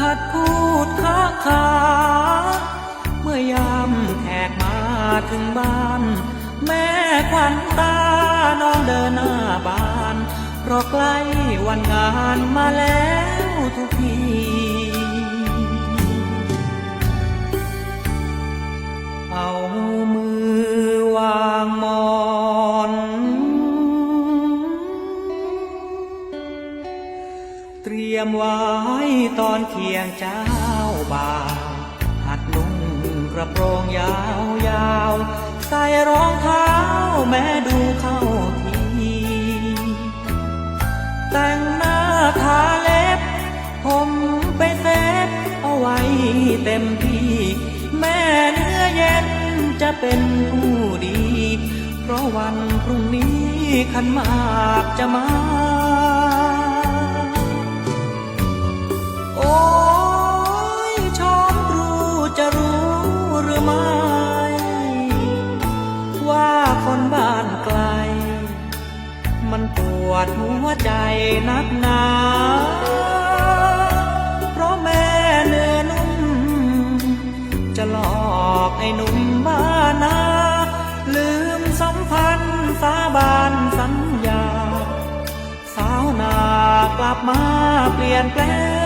หัดพูดค้าขา เมื่อยามแขกมาถึงบ้าน แม่ควันตาน้องเดินหน้าบ้านเพราะใกล้วันงานมาแล้วทุกทีเอามื ยมไว้ตอนเคียงเจ้าบ่าหัดนุ่งกระโปรงยาวยาวใส่รองเท้าแม้ดูเข้าทีแต่งหน้าทาเล็บ ผมไปเซ็ตเอาไว้เต็มที่ แม่เนื้อเย็นจะเป็นผู้ดี เพราะวันพรุ่งนี้ขันหมากจะมา ยชอมครูจะรู้หรือไม่ ว่าคนบ้านไกล มันปวดหัวใจนักหนาเพราะแม่เนื้อนุ่ม จะหลอกไอ้หนุ่มบ้านนาลืมสัมพันธ์สาบานสัญญา สาวนา กลับมาเปลี่ยนแปลง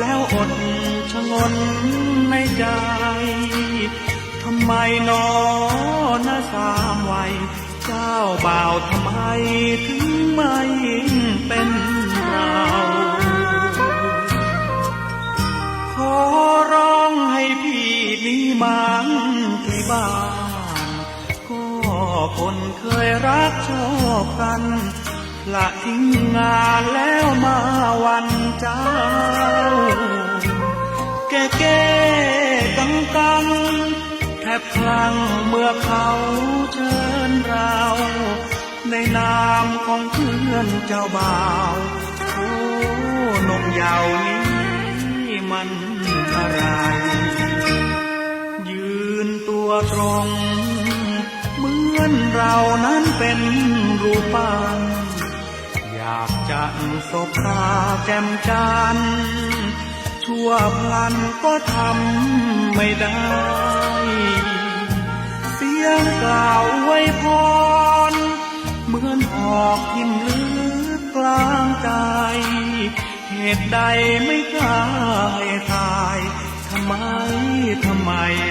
แล้วอดชะงนในใจทำไมนอนะสามวัยเจ้าบ่าวทำไมถึงไม่เป็นเราขอร้องให้พี่นี้มังที่บ้าน ก็คนเคยรักชอบกัน ละทิ้งงานแล้วมาวันเจ้า แก่แก่กังกังแทบพลังเมื่อเขาเชิญเรา ในนามของเพื่อนเจ้าบ่าวโอ้นมยาวนี้มันอะไร ยืนตัวตรง เหมือนเรานั้นเป็นรูปปั้น สบตาแจ่มจันทร์ชั่วพลันก็ทำไม่ได้ เสียงกล่าวไว้พร เหมือนออกยินลึกกลางใจ เหตุใดไม่กล้าให้ทายทำไม ทำไม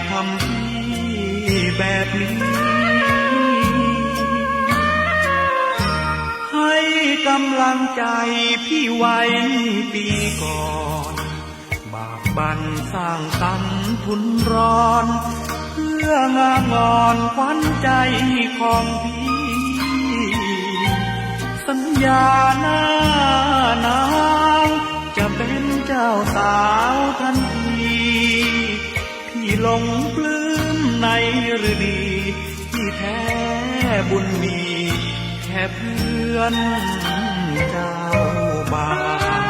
ทำพี่แบบนี้ ให้กำลังใจพี่ไว้ปีก่อน บากบันสร้างสรรทุนร้อน เพื่องามงอนขวัญใจของพี่ สัญญาหน้าหนาวาสาวทันที พี่หลงปลื้มในฤดีที่แท้บุญมี ค่เพื่อนเจ้าบ่า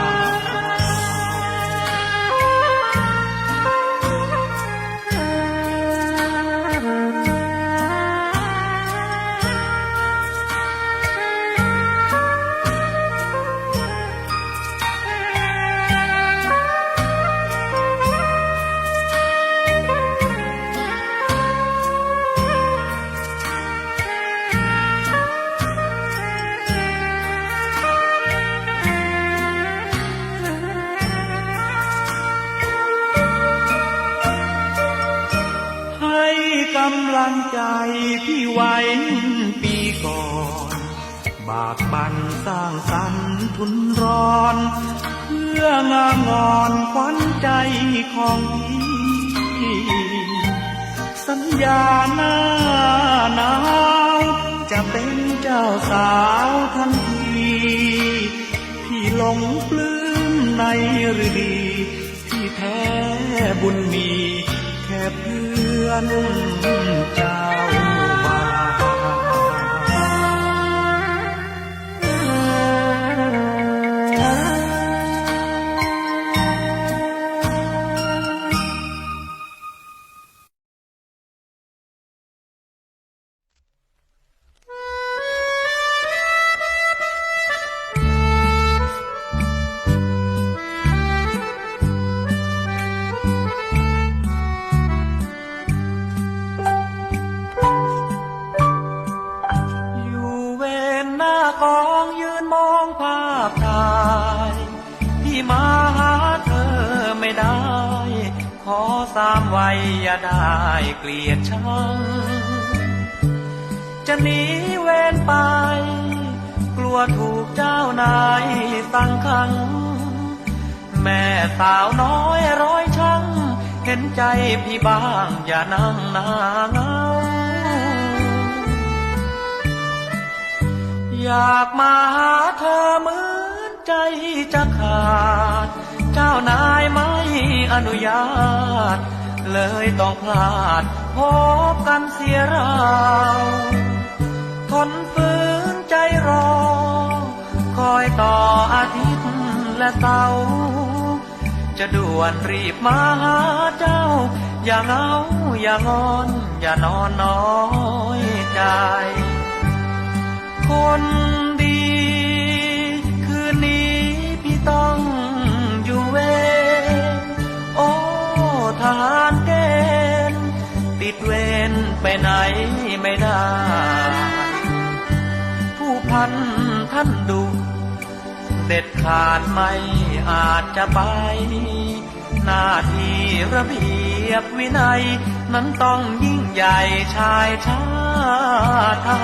สาวทันทีพี่หลงปลื้มในฤดี ที่แท้บุญมี แค่เพื่อนเจ้า ขอสามวัยอย่าได้เกลียดชัง จะหนีเวนไป กลัวถูกเจ้านายสั่งขัง แม่สาวน้อยร้อยช่างเห็นใจพี่บ้างอย่านั่งนาเงาอยากมาหาเธอเหมือนใจจะขาด เจ้านายไม่อนุญาต เลยต้องพลาดพบกันเสียเราทนฝืนใจรอ คอยต่ออาทิตย์และเสาจะด่วนรีบมาหาเจ้า อย่าเหงาอย่างอนอย่านอนน้อยใจ คน ติดเวรไปไหนไม่ได้ ผู้พันท่านดุเด็ดขาดไม่อาจจะไป หน้าที่ระเบียบวินัย นั้นต้องยิ่งใหญ่ชายชาติทา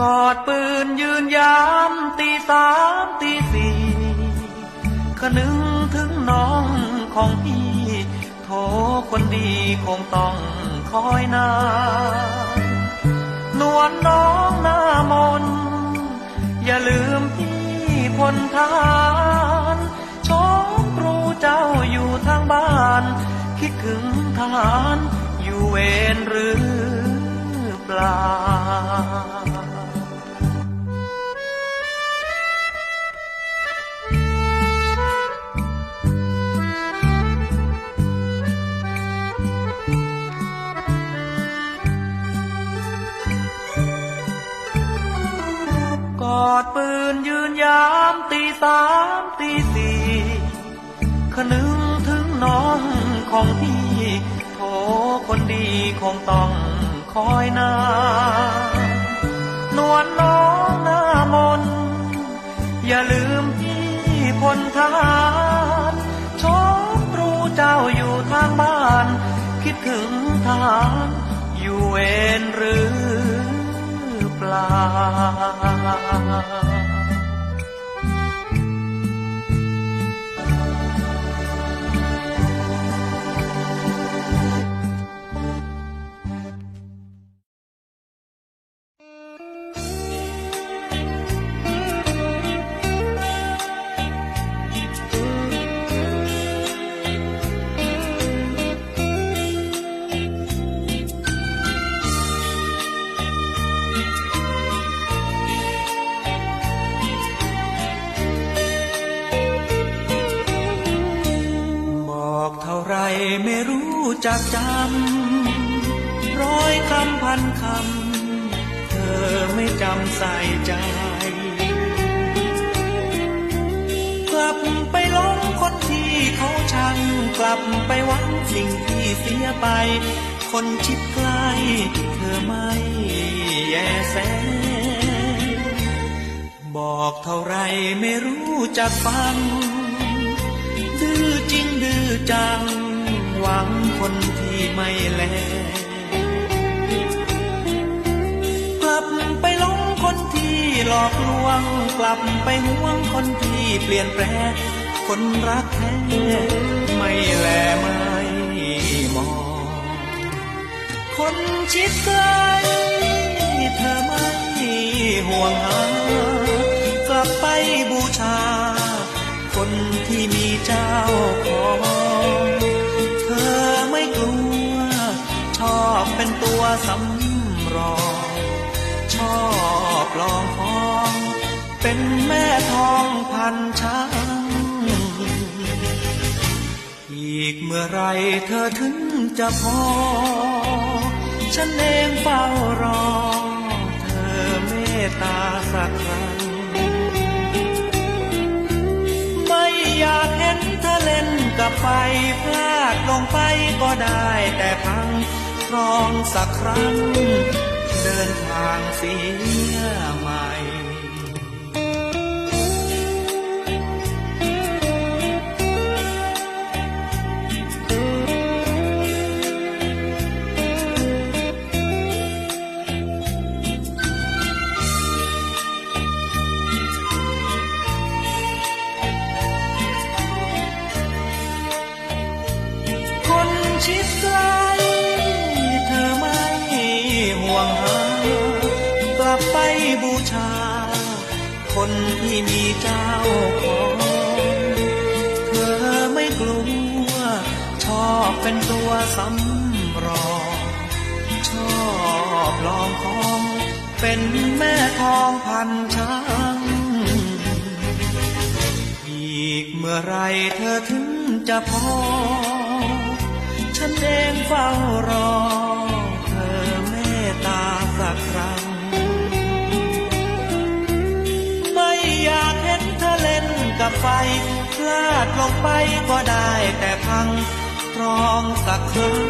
กอดปืนยืนยามตีสามตีสี่คนึงถึงน้องของพี่ โทคนดีคงต้องคอยนานนวลน้องหน้ามน อย่าลืมพี่พลทหารชมครูเจ้าอยู่ทางบ้าน คิดถึงทหารอยู่เวรหรือเปล่า อดปืนยืนยามตีสามตีสี่คนึงถึงน้องของพี่โทคนดีคงต้องคอยนานวลน้องหน้ามน อย่าลืมพี่พลทหารชมรู้เจ้าอยู่ทางบ้าน คิดถึงทหารอยู่เวรหรือา จักจำร้อยคำพันคำ เธอไม่จำใส่ใจ กลับไปหลงคนที่เขาชัง กลับไปหวังสิ่งที่เสียไป คนชิดใกล้เธอไม่แยแสบอกเท่าไรไม่รู้จักฟังดื้อจริงดื้อจัง วังคนที่ไม่แล กลับไปหลงคนที่หลอกลวง กลับไปห่วงคนที่เปลี่ยนแปลงคนรักแท้ไม่แลไม่มอง คนชิดใกล้เธอไม่ห่วงหากลับไปบูชา คนที่มีเจ้าของ ตัวสำรองชอบลองของ เป็นแม่ทองพันช้าง อีกเมื่อไรเธอถึงจะพอ ฉันเองเฝ้ารอ เธอเมตตาสักครั้ง ไม่อยากเห็นเธอเล่นกับไฟพลาดลงไปก็ได้แต่พัง ครองสักครั้ง เดินทางเสียใหม่คนชิดใกล้ คนที่มีเจ้าของเธอไม่กลัว ชอบเป็นตัวสำรอง ชอบลองของ เป็นแม่ทองพันช้างอีกเมื่อไรเธอถึงจะพอ ฉันเองเฝ้ารอ ลงไปก็ได้แต่พังตรองสักครั้ง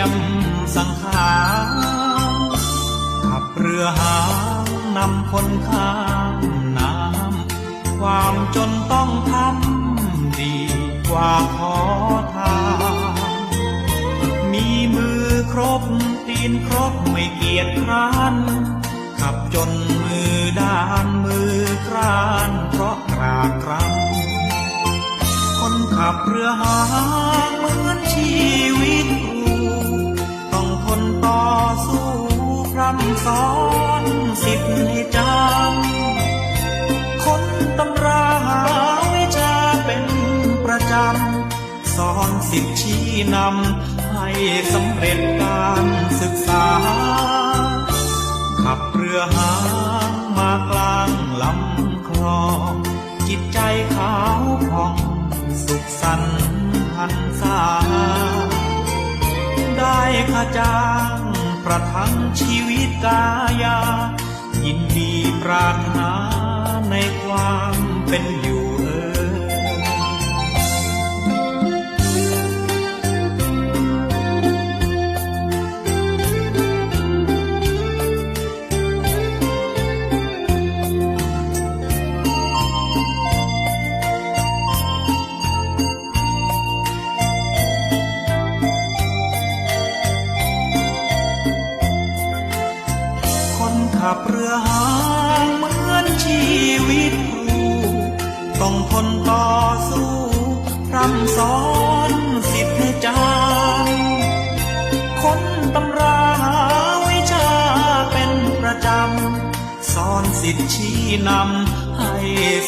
ยมสังขารขับเรือหางนำคนข้ามน้ำความจนต้องทำดีกว่าขอทานมีมือครบตีนครบไม่เกียจคร้านขับจนมือด้านมือกรานเพราะกรากรำคนขับเรือหางเหมือนชีวิต สู้พร่ำสอนสิทธิ์ให้จำคนตำราหาวิชาเป็นประจำสอนสิทธิชี้นำให้สำเร็จการศึกษา ขับเรือหางมากลางลำคลองจิตใจขาวผ่องสุขสันต์หันษาได้ข้าจ้าง ประทังชีวิตกายา ยินดีปรารถนาในความเป็น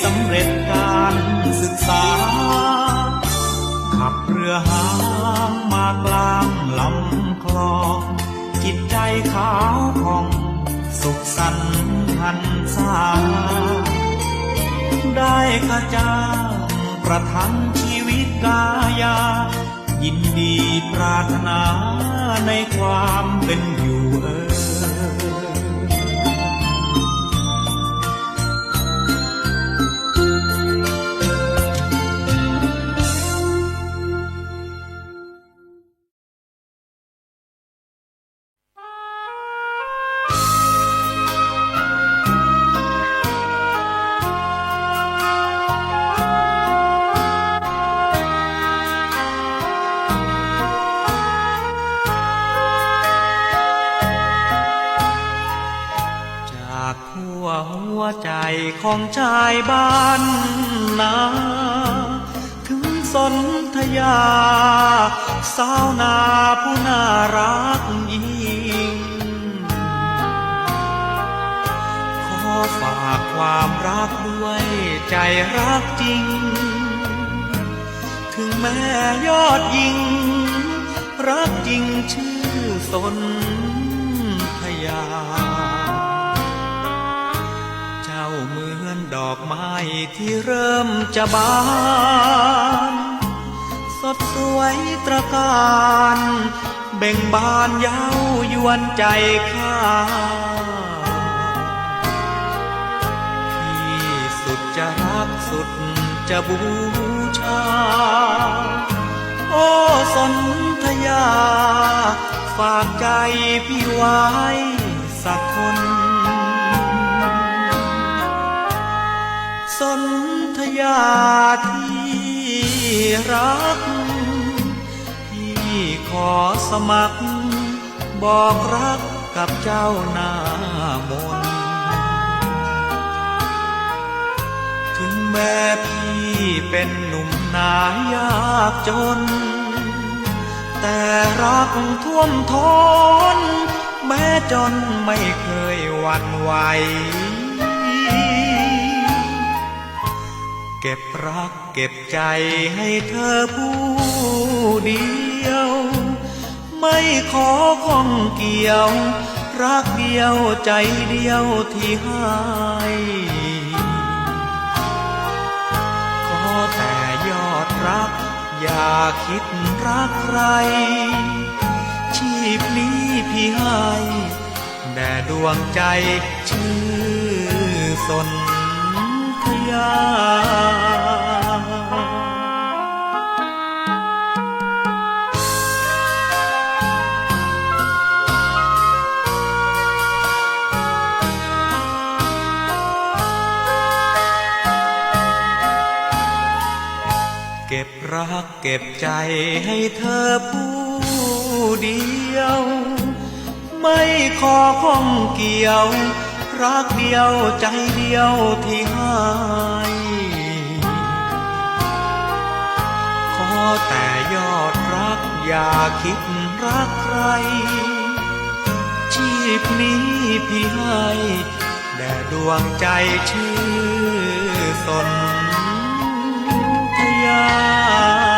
สำเร็จการศึกษา ขับเรือหางมากลางลำคลอง จิตใจขาวผ่อง สุขสันต์หันษาได้ข้าจ้าประทังชีวิตกายา ยินดีปรารถนาในความเป็นอยู่ หัวใจของชายบ้านนาถึงสนธยา สาวนาผู้น่ารักยิ่งขอฝากความรักด้วยใจรักจริง ถึงแม่ยอดยิง รักจริงชื่อสนธยา ดอกไม้ที่เริ่มจะบาน สดสวยตระการ เบ่งบานเย้ายวนใจข้าที่สุดจะรักสุดจะบูชา โอ้สนธยา ฝากใจพี่ไว้สักคน สนธยาที่รัก พี่ขอสมัคร บอกรักกับเจ้าหน้ามน์ถึงแม้พี่เป็นหนุ่มนายากจน แต่รักท่วมท้น แม้จนไม่เคยหวั่นไหว ก็บรักเก็บใจให้เธอผู้เดียว ไม่ขอข้องเกี่ยว รักเดียวใจเดียวที่ให้ขอแต่ยอดรัก อย่าคิดรักใคร ชีพนี้พี่ให้แด่ดวงใจชื่อสน ยา เก็บรักเก็บใจให้เธอผู้เดียว ไม่ขอข้องเกี่ยว รักเดียวใจเดียวที่ให้ขอแต่ยอดรักอย่าคิดรักใคร ชีพนี้พี่ให้แด่ดวงใจชื่อสนธยา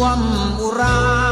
วมอุรา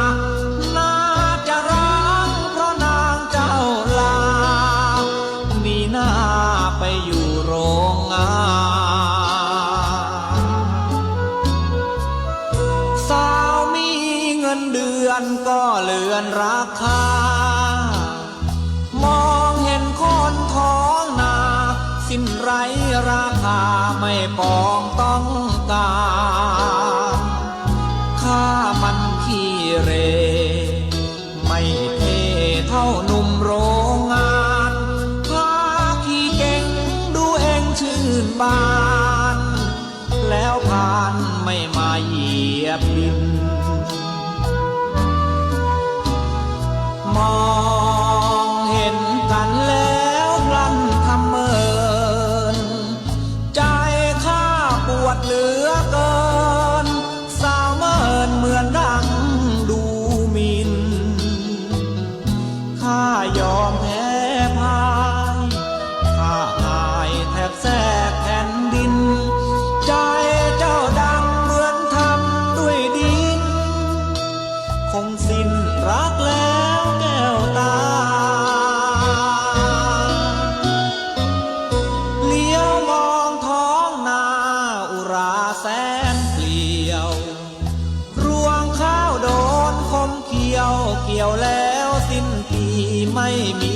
เกี่ยวแล้วสิ้นปีไม่มี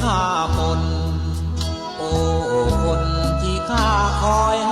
ข้าคนโอ้คนที่ข้าคอยห